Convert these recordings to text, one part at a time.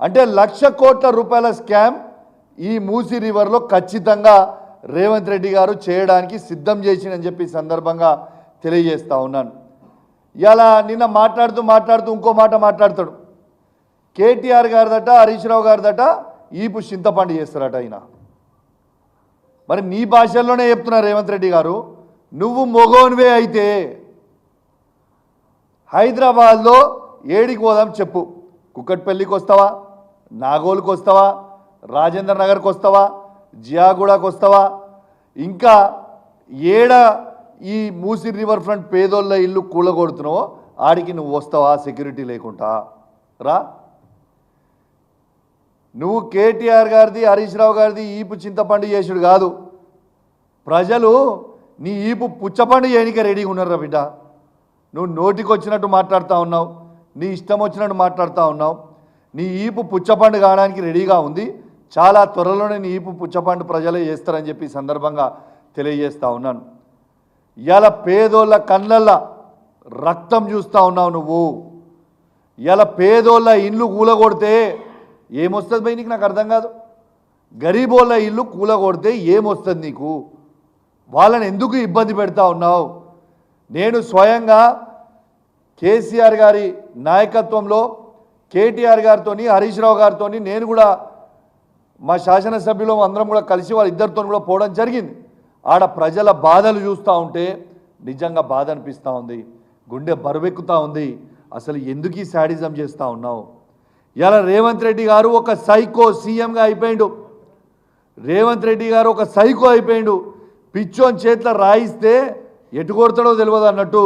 అంటే లక్ష కోట్ల రూపాయల స్కామ్ ఈ మూసీ రివర్లో ఖచ్చితంగా రేవంత్ రెడ్డి గారు చేయడానికి సిద్ధం చేసిందని చెప్పి సందర్భంగా తెలియజేస్తా ఉన్నాను. ఇలా నిన్న మాట్లాడుతూ మాట్లాడుతూ ఇంకో మాట మాట్లాడతాడు. కేటీఆర్ గారిదట హరీష్ రావు గారిదట ఈపు చింతపండు చేస్తారట ఆయన మరి నీ భాషల్లోనే చెప్తున్నా రేవంత్ రెడ్డి గారు నువ్వు మొగోన్వే అయితే హైదరాబాద్లో ఏడికి పోదాం చెప్పు. కుక్కట్పల్లికి వస్తావా? నాగోల్కి వస్తావా? రాజేంద్ర నగర్కి వస్తావా? జియాగూడకు వస్తావా? ఇంకా ఏడ ఈ మూసి రివర్ ఫ్రంట్ పేదోళ్ళ ఇల్లు కూలగొడుతున్నావో ఆడికి నువ్వు వస్తావా? సెక్యూరిటీ లేకుండా. రా. నువ్వు కేటీఆర్ గారిది హరీష్ రావు గారిది ఈపు చింతపండు చేసుడు కాదు. ప్రజలు నీ ఈపు పుచ్చపండు చేయనికే రెడీగా ఉన్నారా బిడ్డ. నువ్వు నోటికి వచ్చినట్టు మాట్లాడుతూ ఉన్నావు. నీ ఇష్టం వచ్చినట్టు మాట్లాడుతూ ఉన్నావు. నీ ఈపు పుచ్చపండు కావడానికి రెడీగా ఉంది. చాలా త్వరలోనే నీ ఈపు పుచ్చపండు ప్రజలే చేస్తారని చెప్పి సందర్భంగా తెలియజేస్తూ ఉన్నాను. ఇవాళ పేదోళ్ళ కళ్ళల్లో రక్తం చూస్తూ ఉన్నావు నువ్వు. ఇలా పేదోళ్ళ ఇల్లు కూలగొడితే ఏమొస్తుంది భయ్ నీకు నాకు అర్థం కాదు. గరీబోళ్ళ ఇల్లు కూలగొడితే ఏమొస్తుంది నీకు? వాళ్ళని ఎందుకు ఇబ్బంది పెడతా ఉన్నావు? నేను స్వయంగా కేసీఆర్ గారి నాయకత్వంలో కేటీఆర్ గారితో హరీష్ రావు గారితో నేను కూడా మా శాసనసభ్యులు అందరం కూడా కలిసి వాళ్ళ ఇద్దరితో కూడా పోవడం జరిగింది. ఆడ ప్రజల బాధలు చూస్తూ ఉంటే నిజంగా బాధ అనిపిస్తూ ఉంది. గుండె బరువెక్కుతూ ఉంది. అసలు ఎందుకు ఈ శాడిజం చేస్తూ ఉన్నావు? ఇలా రేవంత్ రెడ్డి గారు ఒక సైకో సీఎంగా అయిపోయిండు. రేవంత్ రెడ్డి గారు ఒక సైకో అయిపోయిండు. పిచ్చోని చేతిలో రాయిస్తే ఎటు కొడతాడో తెలియదు అన్నట్టు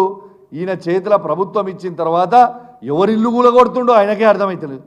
ఈయన చేతిలో ప్రభుత్వం ఇచ్చిన తర్వాత ఎవరిల్లు కూలగొడుతుండో ఆయనకే అర్థమవుతలేదు